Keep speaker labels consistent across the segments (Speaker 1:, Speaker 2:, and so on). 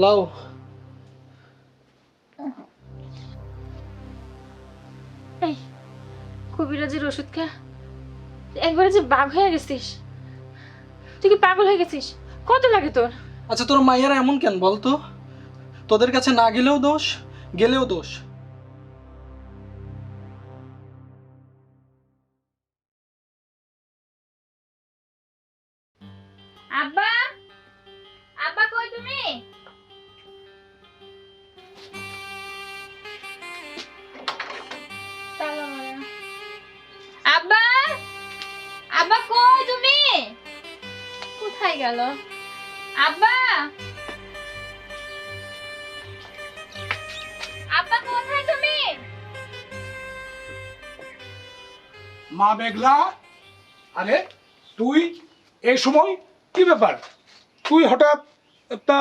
Speaker 1: লাও।
Speaker 2: এই কবিরাজের ওষুধ খা একবারে যে বাঘ হয়ে গেছিস। তুই কি পাগল হয়ে গেছিস? কত লাগে তোর?
Speaker 1: আচ্ছা তোর মাইয়ারা এমন কেন বলতো? তোদের কাছে না গেলেও দোষ গেলেও দোষ।
Speaker 2: আব্বা আব্বা কই তুমি? আব্বা কই তুমি? কোথায় গেল? আব্বা! আব্বা কোথায় তুমি?
Speaker 3: মা মেঘলা আরে তুই এই সময় কি ব্যাপার? তুই হঠাৎ তা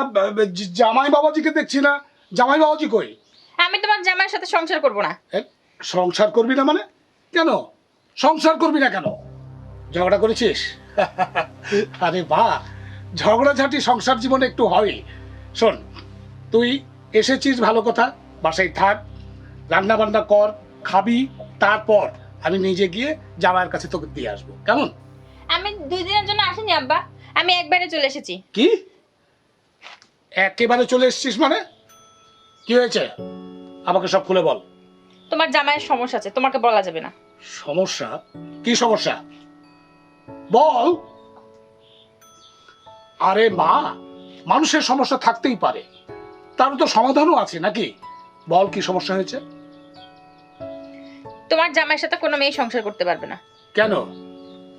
Speaker 3: জামাই বাবাজিকে দেখছি না? জামাই বাবাজি কই?
Speaker 2: আমি তোমার জামাইয়ের সাথে সংসার করব না।
Speaker 3: সংসার করবি না মানে? কেন? সংসার করবি না কেন? ঝগড়া করেছিস? আরে বা ঝগড়াঝাটি সংসার জীবনে একটু হয়। শোন তুই এসেছিস ভালো কথা বাসায় থাক রান্না বান্না কর খাবি তারপর আমি নিজে গিয়ে জামাইয়ের কাছে তোকে দিয়ে আসব। কেমন?
Speaker 2: আমি দুই দিনের জন্য আসিনি আব্বা। আমি একবারে চলে এসেছি।
Speaker 3: কি? একেবারে চলে এসেছিস মানে? কি হয়েছে? আমাকে সব খুলে বল।
Speaker 2: তোমার জামাইয়ের সমস্যা আছে তোমাকে বলা যাবে না।
Speaker 3: সমস্যা? কি সমস্যা? বল। আরে মা মানুষের সমস্যা থাকতেই পারে। তার তো সমাধানও আছে নাকি? বল কি সমস্যা হয়েছে?
Speaker 2: তোমার জামাইয়ের সাথে কোনো মেয়ে সংসার করতে পারবে না।
Speaker 3: কেন?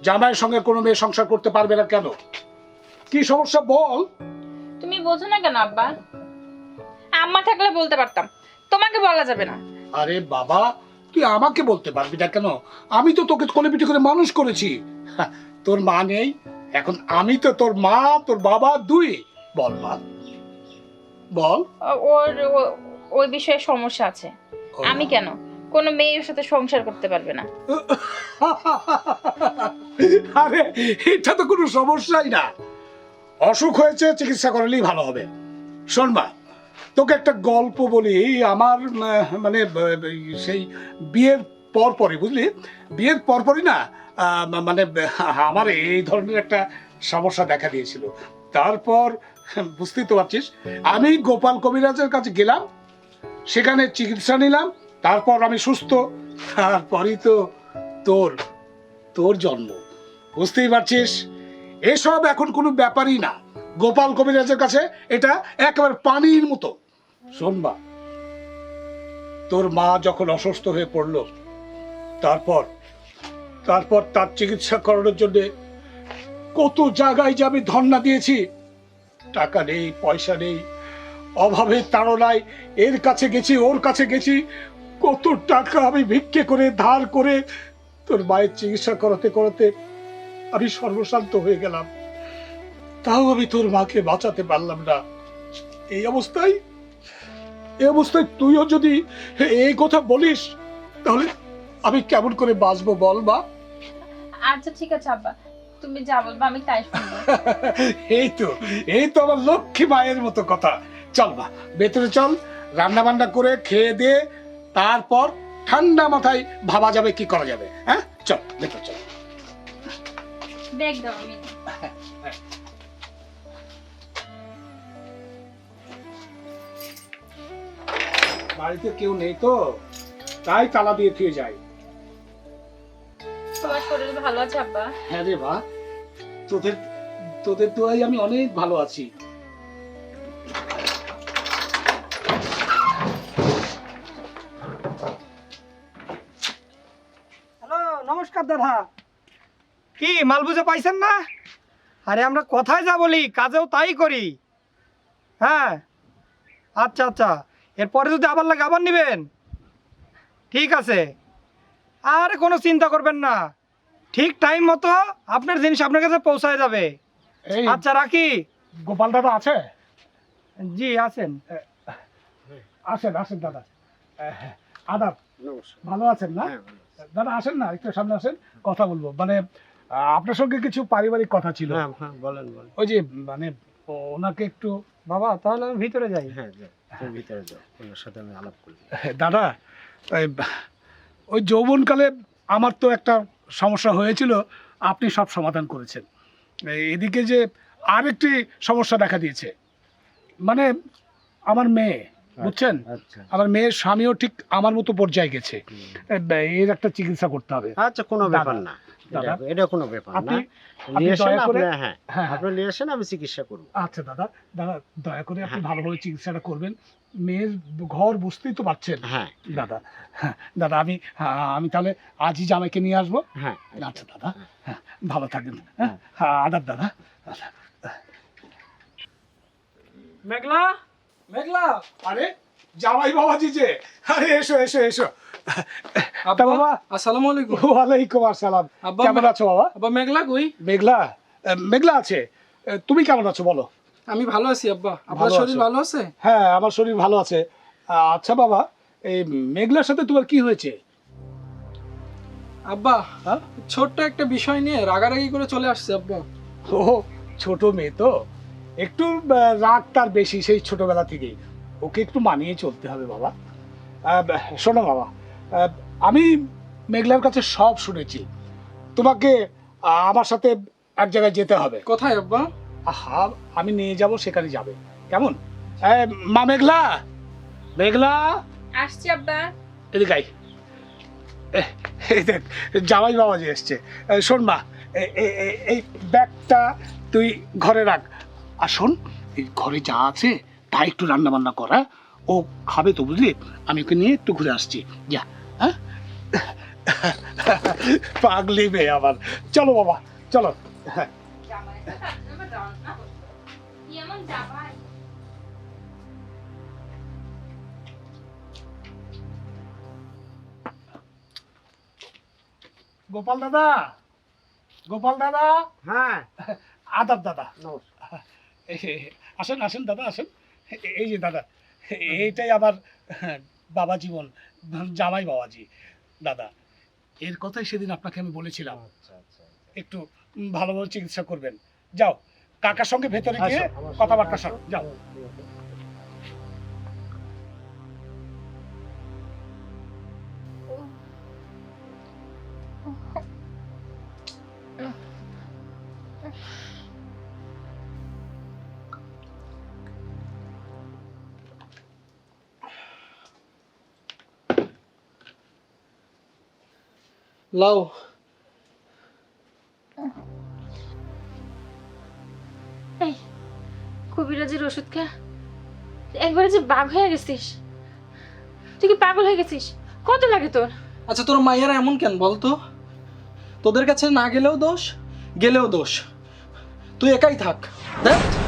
Speaker 3: জামাইয়ের সঙ্গে কোনো মেয়ে সংসার করতে পারবে না কেন? কি সমস্যা বল?
Speaker 2: তুমি বোঝো না কেন আব্বা? আম্মা থাকলে বলতে পারতাম। তোমাকে বলা যাবে না।
Speaker 3: আরে বাবা তুই আমাকে বলতে পারবি না কেন? আমি তো তোকে কোলে পিঠে করে মানুষ করেছি। তোর মা নেই? এখন আমি তো তোর মা তোর বাবা দুই। বল মা। বল।
Speaker 2: ওর ওই বিষয়ে সমস্যা আছে। আমি কেন? কোনো মেয়ের সাথে সংসার করতে পারবে না।
Speaker 3: আরে এটা তো কোনো সমস্যাই না। অসুখ হয়েছে চিকিৎসা করালেই ভালো হবে। শোন মা তোকে একটা গল্প বলি। আমার মানে সেই বিয়ের পরপরই বুঝলি? বিয়ের পরপরই না মানে আমার এই ধরনের একটা সমস্যা দেখা দিয়েছিল। তারপর, বুঝতেই তো পারছিস, আমি গোপাল কবিরাজের কাছে গেলাম, সেখানে চিকিৎসা নিলাম, তারপর আমি সুস্থ, তারপরই তো তোর তোর জন্ম। বুঝতেই পারছিস? এসব এখন কোনো ব্যাপারই না। গোপাল কবিরাজের কাছে এটা একেবারে পানির মতো। শোনবা তোর মা যখন অসুস্থ হয়ে পড়ল, তারপর তারপর তার চিকিৎসা করানোর জন্য কত জায়গায় যে আমি ধর্ণা দিয়েছি। টাকা নেই, পয়সা নেই, অভাবে তাড়নায় এর কাছে গেছি, ওর কাছে গেছি। কত টাকা আমি ভিক্ষে করে, ধার করে তোর মায়ের চিকিৎসা করাতে করাতে আমি সর্বশান্ত হয়ে গেলাম। তাও আমি তোর মাকে বাঁচাতে পারলাম না। এই অবস্থায় এই অবস্থায় তুইও যদি এই কথা বলিস, তাহলে আমি কেমন করে বাঁচবো বল মা?
Speaker 2: আচ্ছা ঠিক আছে আব্বা। তুমি যা বলবা আমি তাই শুনব।
Speaker 3: এই তো এই তো আমার লক্ষ্মী মায়ের মতো কথা। চল মা ভেতরে চল রান্না বান্না করে খেয়ে দিয়ে তারপর ঠান্ডা মাথায় ভাবা যাবে কি করা যাবে হ্যাঁ? চল ভেতরে চল।
Speaker 2: দেখ দাও আমি।
Speaker 3: বাড়িতে কেউ নেই তো? তাই তালা দিয়ে থুয়ে যাই
Speaker 2: তোমার শরীর ভালো আছে আব্বা?
Speaker 3: হ্যাঁ রে মা তোদের তোদের দোয়াই আমি অনেক ভালো আছি।
Speaker 4: হ্যালো নমস্কার দাদা। কি মাল বুঝে পাইছেন না? আরে আমরা কথায় যা বলি কাজেও তাই করি। হ্যাঁ? আচ্ছা আচ্ছা এরপরে যদি আবার লাগে আবার নেবেন। ঠিক আছে। আর কোনো চিন্তা করবেন না। ঠিক টাইম মতো আপনার জিনিস আপনার কাছে পৌঁছায় যাবে।
Speaker 3: এই
Speaker 4: আচ্ছা রাখি।
Speaker 3: গোপাল দাদা আছে?
Speaker 4: জি আছেন।
Speaker 3: আসেন আসেন দাদা। আদাব ভালো আছেন না? দাদা আসেন না একটু সামনে আসেন কথা বলব। মানে আপনার সঙ্গে কিছু পারিবারিক কথা ছিল।
Speaker 4: হ্যাঁ বলেন বলেন।
Speaker 3: ওই যে মানে ও, ওনাকে একটু
Speaker 4: বাবা তাহলে আমি ভিতরে যাই।
Speaker 5: হ্যাঁ ভিতরে যাও ওনার সাথে আমি আলাপ করি।
Speaker 3: দাদা ওই যৌবনকালে আমার তো একটা সমস্যা হয়েছিল আপনি সব সমাধান করেছেন। এদিকে যে আরেকটি সমস্যা দেখা দিয়েছে মানে আমার মেয়ে বুঝছেন?
Speaker 5: আচ্ছা।
Speaker 3: আমার মেয়ের স্বামীও ঠিক আমার মতো পর্যায়ে গেছে। এর একটা চিকিৎসা করতে হবে।
Speaker 5: আচ্ছা কোনো ব্যাপার না।
Speaker 3: দাদা,
Speaker 5: এটা- এটা কোনো ব্যাপার না। নিয়ে আসেন
Speaker 3: দয়া করে-
Speaker 5: আপনি হ্যাঁ আপনি আমি চিকিৎসা করব।
Speaker 3: আচ্ছা দাদা দাদা দয়া করে আপনি। ভালোভাবে চিকিৎসাটা করবেন। মেয়ের ঘর বুঝতেই তো পারছেন
Speaker 5: হ্যাঁ।
Speaker 3: দাদা। হ্যাঁ দাদা আমি হ্যাঁ, আমি তাহলে আজই জামাইকে নিয়ে আসব।
Speaker 5: হ্যাঁ।
Speaker 3: আচ্ছা দাদা। হ্যাঁ। ভালো থাকবেন। হ্যাঁ হ্যাঁ, আদাব দাদা।
Speaker 1: মেঘলা? মেঘলা?
Speaker 3: আরে জামাই বাবাজি যে। আরে এসো এসো এসো।
Speaker 1: আব্বা
Speaker 3: বাবা।
Speaker 1: আসসালামু আলাইকুম।
Speaker 3: ওয়ালাইকুম আসসালাম। কেমন আছো বাবা?
Speaker 1: আব্বা মেঘলা কই?
Speaker 3: মেঘলা। মেঘলা আছে। তুমি কেমন আছো বলো?
Speaker 1: আমি ভালো আছি আব্বা। আপনার শরীর ভালো আছে?
Speaker 3: হ্যাঁ আমার শরীর ভালো আছে। আচ্ছা বাবা এই মেঘলার সাথে তোমার কি হয়েছে?
Speaker 1: আব্বা
Speaker 3: হ্যাঁ?
Speaker 1: ছোট্ট একটা বিষয় নিয়ে রাগারাগি করে চলে আসছে আব্বা।
Speaker 3: ও ছোট মেয়ে তো? একটু রাগ তার বেশি সেই ছোটবেলা থেকেই। ওকে একটু মানিয়ে চলতে হবে বাবা। শোনো বাবা আমি মেঘলার কাছে সব শুনেছি। তোমাকে আমার সাথে এক জায়গায় যেতে হবে।
Speaker 1: কোথায় আব্বা?
Speaker 3: আহা আমি নিয়ে যাব সেখানে যাবে। কেমন? মা মেঘলা? মেঘলা?
Speaker 2: আসছি আব্বা।
Speaker 3: এদিকে আই। এই দেখ জামাই বাবা যে এসছে। শোন মা এই ব্যাগটা তুই ঘরে রাখ। আর শোন এই ঘরে যা আছে তা একটু রান্না বান্না করা ও খাবে তো বুঝলি? আমি ওকে নিয়ে একটু ঘুরে আসছি। যা হ্যাঁ? পাগলি মেয়ে আবার। চলো বাবা চলো। হ্যাঁ। গোপাল দাদা গোপাল দাদা।
Speaker 5: হ্যাঁ।
Speaker 3: আদাব দাদা। আসেন আসেন দাদা আসেন। এই যে দাদা এইটাই আমার বাবা জীবন জামাই বাবাজি দাদা। এর কথাই সেদিন আপনাকে আমি বলেছিলাম।
Speaker 5: আচ্ছা আচ্ছা
Speaker 3: একটু ভালোভাবে চিকিৎসা করবেন। যাও কাকার সঙ্গে ভেতরে গিয়ে কথাবার্তা
Speaker 5: সঙ্গে
Speaker 3: সব যাও।
Speaker 1: লাও।
Speaker 2: এই কবিরাজের ওষুধ খা একবারে যে বাঘ হয়ে গেছিস। তুই কি পাগল হয়ে গেছিস? কত লাগে তোর?
Speaker 1: আচ্ছা তোর মাইয়ারা এমন কেন বলতো তোদের কাছে না গেলেও দোষ গেলেও দোষ। তুই একাই থাক। দেখ।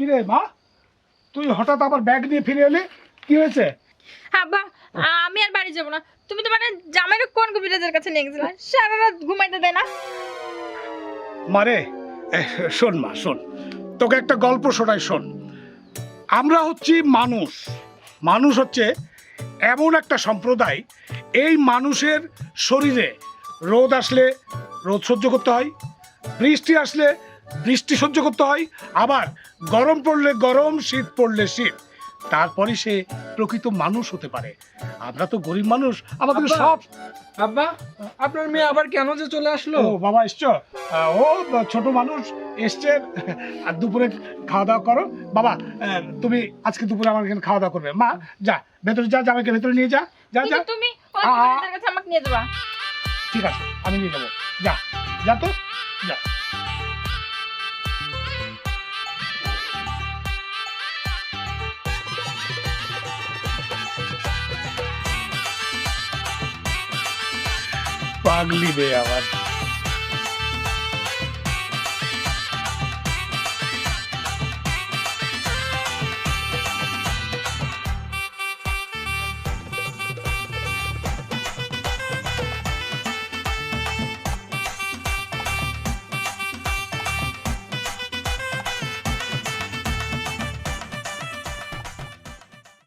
Speaker 3: কি রে মা? তুই হঠাৎ আবার ব্যাগ নিয়ে ফিরে এলি? কি হয়েছে?
Speaker 6: আব্বা আমি আর বাড়ি যাব না। তুমি তো মানে জামাইরে কোন কবিরাজের কাছে নিয়ে গেছিলে? সারা রাত ঘুমাইতে দেয় না?
Speaker 3: মারে শোন মা শোন। তোকে একটা গল্প শোনাই শোন। আমরা হচ্ছি মানুষ। মানুষ হচ্ছে এমন একটা সম্প্রদায় এই মানুষের শরীরে রোদ আসলে রোদ সহ্য করতে হয় বৃষ্টি আসলে বৃষ্টি সহ্য করতে হয় আবার গরম পড়লে গরম শীত পড়লে শীত। তারপরে সে প্রকৃত মানুষ হতে পারে। আমরা তো গরিব মানুষ আমাদের। সব
Speaker 1: আব্বা আপনার মেয়ে আবার কেন যে চলে আসলো?
Speaker 3: ও বাবা এসছো? ও ছোট মানুষ এসছে। আর দুপুরে খাওয়া দাওয়া করো। বাবা আহ, তুমি আজকে দুপুরে আমার এখানে খাওয়া দাওয়া করবে। মা যা ভেতরে যা জামাইকে ভেতরে নিয়ে যা যা যা।
Speaker 6: তুমি আমাকে নিয়ে যাবা।
Speaker 3: ঠিক আছে আমি নিয়ে যাব। যা যা তো যা। পাগলি বে আবার